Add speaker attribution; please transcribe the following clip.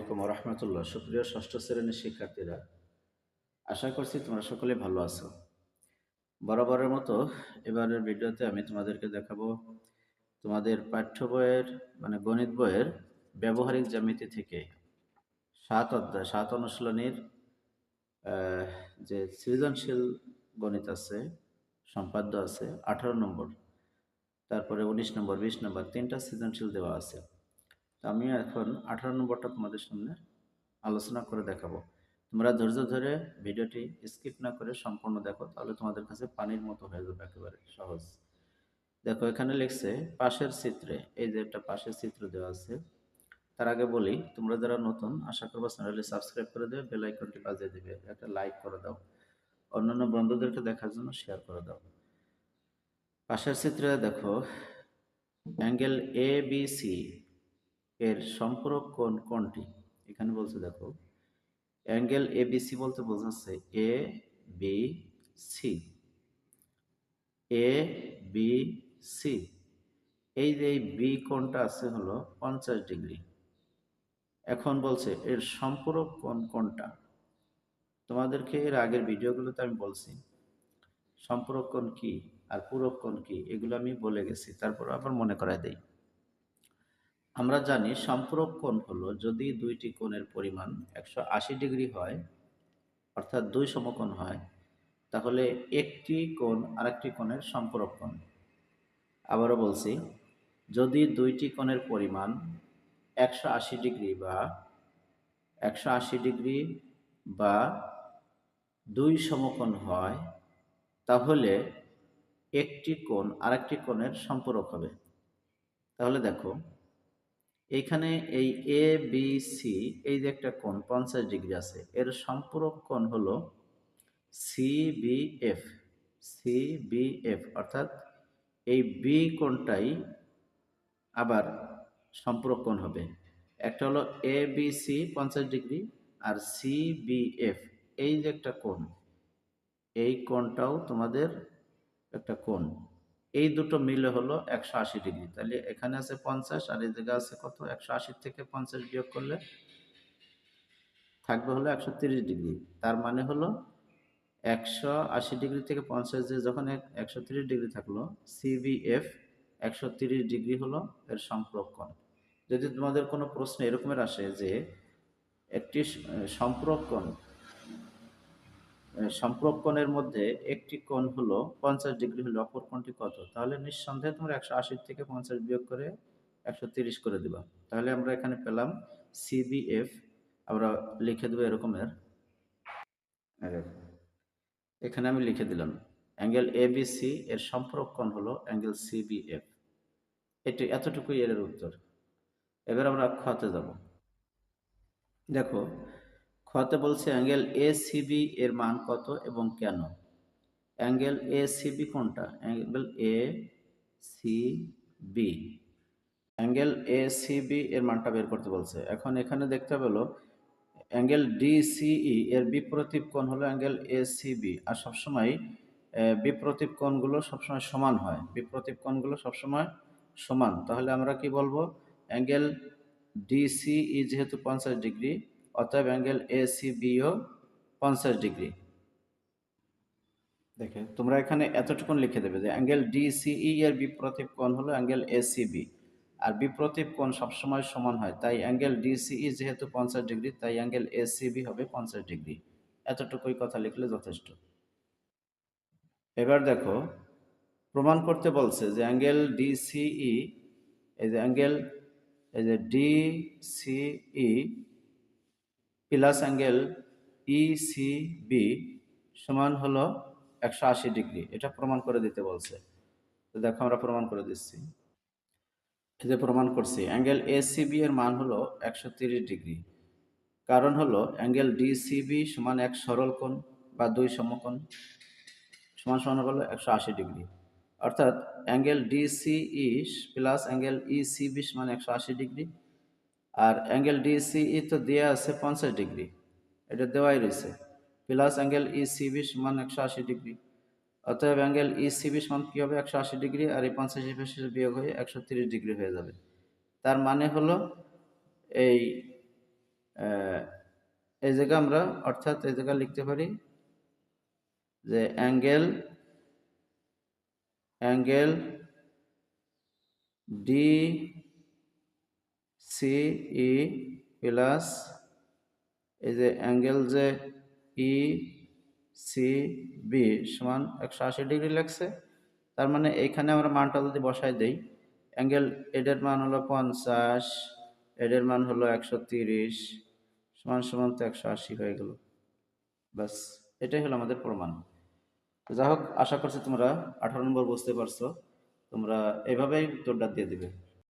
Speaker 1: আলাইকুম রহমতুল্লাহ। সুপ্রিয় ষষ্ঠ শ্রেণির শিক্ষার্থীরা, আশা করছি তোমরা সকলে ভালো আছো। বরাবরের মতো এবারের ভিডিওতে আমি তোমাদেরকে দেখাবো তোমাদের পাঠ্য বইয়ের মানে গণিত বইয়ের ব্যবহারিক জ্যামিতি থেকে সাত অধ্যায়, সাত অনুশীলনীর যে সৃজনশীল গণিত আছে, সম্পাদ্য আছে, আঠারো নম্বর, তারপরে উনিশ নম্বর, বিশ নম্বর, তিনটা সৃজনশীল দেওয়া আছে। তো আমি এখন আঠারো নম্বরটা তোমাদের সামনে আলোচনা করে দেখাবো। তোমরা ধৈর্য ধরে ভিডিওটি স্কিপ না করে সম্পূর্ণ দেখো, তাহলে তোমাদের কাছে পানির মতো হয়ে যাবে একেবারে, সহজ। দেখো, এখানে লিখছে, পাশের চিত্রে, এই যে একটা পাশের চিত্র দেওয়া আছে, তার আগে বলি, তোমরা যারা নতুন, আশা করব চ্যানেলে সাবস্ক্রাইব করে দেবে বেল আইকনটি বাজিয়ে দিবে, একটা লাইক করে দাও। অন্যান্য বন্ধুদেরকে দেখার জন্য শেয়ার করে দাও। পাশের চিত্রে দেখো অ্যাঙ্গেল এ বি সি এর সম্পূরক কোণ কোনটি এখানে বলছে দেখো, অ্যাঙ্গেল এ বি সি বলতে বোঝাচ্ছে A B C A B C এই যে বি কোণটা আছে হলো পঞ্চাশ ডিগ্রি। এখন বলছে এর সম্পূরক কোণ কোনটা তোমাদেরকে এর আগের ভিডিওগুলোতে আমি বলছি, সম্পূরক কোণ কি আর পূরক কোণ কি, এগুলো আমি বলে গেছি তারপর আবার মনে করায় দেই। আমরা জানি সম্পূরক কোণ হলো যদি দুইটি কোণের পরিমাণ একশো আশি ডিগ্রি হয়, অর্থাৎ দুই সমকোণ হয়, তাহলে একটি কোণ আরেকটি কোণের সম্পূরক কোণ। আবারও বলছি, যদি দুইটি কোণের পরিমাণ একশো আশি ডিগ্রি বা একশো আশি ডিগ্রি বা দুই সমকোণ হয়, তাহলে একটি কোণ আরেকটি কোণের সম্পূরক হবে। তাহলে দেখো এইখানে এই এ বি সি এই যে একটা কোণ, পঞ্চাশ ডিগ্রি আছে, এর সম্পূরক কোণ হলো C B F C B F অর্থাৎ এই বি কোণটাই আবার সম্পূরক কোণ হবে। একটা হলো এ বি সি পঞ্চাশ ডিগ্রি, আর সি বি এফ এই যে একটা কোণ, এই কোণটাও তোমাদের একটা কোণ। এই দুটো মিলে হলো একশো আশি ডিগ্রি। তাহলে এখানে আছে পঞ্চাশ আর এই জায়গায় আছে কত? একশো আশি থেকে পঞ্চাশ বিয়োগ করলে থাকবে হলো একশো তিরিশ ডিগ্রি। তার মানে হলো একশো আশি ডিগ্রি থেকে পঞ্চাশ যে যখন একশো তিরিশ ডিগ্রি থাকল সিবিএফ একশো তিরিশ ডিগ্রি হলো এর সম্পর্ক কোণ যদি তোমাদের কোনো প্রশ্ন এরকমের আসে যে একটি সম্পর্ক কোণ সম্পর্ক কোণের মধ্যে একটি কোণ হলো পঞ্চাশ ডিগ্রি হলে অপর কোণটি কত? তাহলে নিঃসন্দেহে তোমরা একশো আশি থেকে পঞ্চাশ বিয়োগ করে একশো তিরিশ করে দিবা। তাহলে আমরা এখানে পেলাম সিবিএফ আমরা লিখে দেবো এরকমের। এখানে আমি লিখে দিলাম, অ্যাঙ্গেল এবিসি এর সম্পর্ক কোণ হলো অ্যাঙ্গেল সিবিএফ এটি এতটুকুই এর উত্তর। এবার আমরা খতে যাব। দেখো খতে বলছে অ্যাঙ্গেল এ সিবি এর মান কত এবং কেন? অ্যাঙ্গেল এ সিবি কোনটা? Angle A C B angle A C B এর মানটা বের করতে বলছে। এখন এখানে দেখতে পেল, অ্যাঙ্গেল ডিসিই এর বিপ্রতীপ কোণ হলো অ্যাঙ্গেল এ সিবি আর সবসময় বিপ্রতীপ কোণগুলো সবসময় সমান হয়। বিপ্রতীপ কোণগুলো সবসময় সমান। তাহলে আমরা কি বলব? অ্যাঙ্গেল ডিসিই যেহেতু পঞ্চাশ ডিগ্রি অতএব অ্যাঙ্গেল এ সিবিও পঞ্চাশ ডিগ্রি দেখে তোমরা এখানে এতটুকুন লিখে দেবে যে অ্যাঙ্গেল ডিসিই এর বিপ্রতীপ কোণ হলো অ্যাঙ্গেল এসিবি আর বিপ্রতীপ কোণ সবসময় সমান হয়, তাই অ্যাঙ্গেল ডিসিই যেহেতু পঞ্চাশ ডিগ্রি তাই অ্যাঙ্গেল এসিবি হবে পঞ্চাশ ডিগ্রি এতটুকুই কথা লিখলে যথেষ্ট। এবার দেখো, প্রমাণ করতে বলছে যে অ্যাঙ্গেল ডিসিই এই যে অ্যাঙ্গেল এই যে ডিসিই প্লাস অ্যাঙ্গেল ইসিবি সমান হলো একশো আশি ডিগ্রি। এটা প্রমাণ করে দিতে বলছে। তো দেখো আমরা প্রমাণ করে দিচ্ছি। এই প্রমাণ করছি অ্যাঙ্গেল এসিবি এর মান হলো একশো তিরিশ ডিগ্রি। কারণ হলো অ্যাঙ্গেল ডিসিবি সমান এক সরল কোণ বা দুই সমকোণ সমান সমান হলো একশো আশি ডিগ্রি। অর্থাৎ angle D C E plus angle E C B সমান একশো আশি ডিগ্রি। আর অ্যাঙ্গেল ডিসিই তো দেওয়া আছে পঞ্চাশ ডিগ্রি। এটা দেওয়াই রয়েছে। প্লাস অ্যাঙ্গেল ইসিবি সমান একশো আশি ডিগ্রি। অতএব অ্যাঙ্গেল ইসিবি সমান কী হবে? একশো আশি ডিগ্রি আর এই পঞ্চাশ শেষে বিয়োগ হয়ে একশো তিরিশ ডিগ্রি হয়ে যাবে। তার মানে হলো এই এই জায়গা আমরা অর্থাৎ এই জায়গা লিখতে পারি যে angle angle D C, E, plus এই যে অ্যাঙ্গেল যে ই, সি, বি সমান একশো আশি ডিগ্রি লাগছে। তার মানে এইখানে আমরা মানটা যদি বসাই দেই, অ্যাঙ্গেল এডের মান হলো পঞ্চাশ এডের মান হলো একশো তিরিশ, সমান সমান তো একশো আশি হয়ে গেল। ব্যাস, এটাই হলো আমাদের প্রমাণ। যাই হোক, আশা করছি তোমরা আঠারো নম্বর বুঝতে পারছ। তোমরা এভাবেই উত্তরটা দিয়ে দিবে।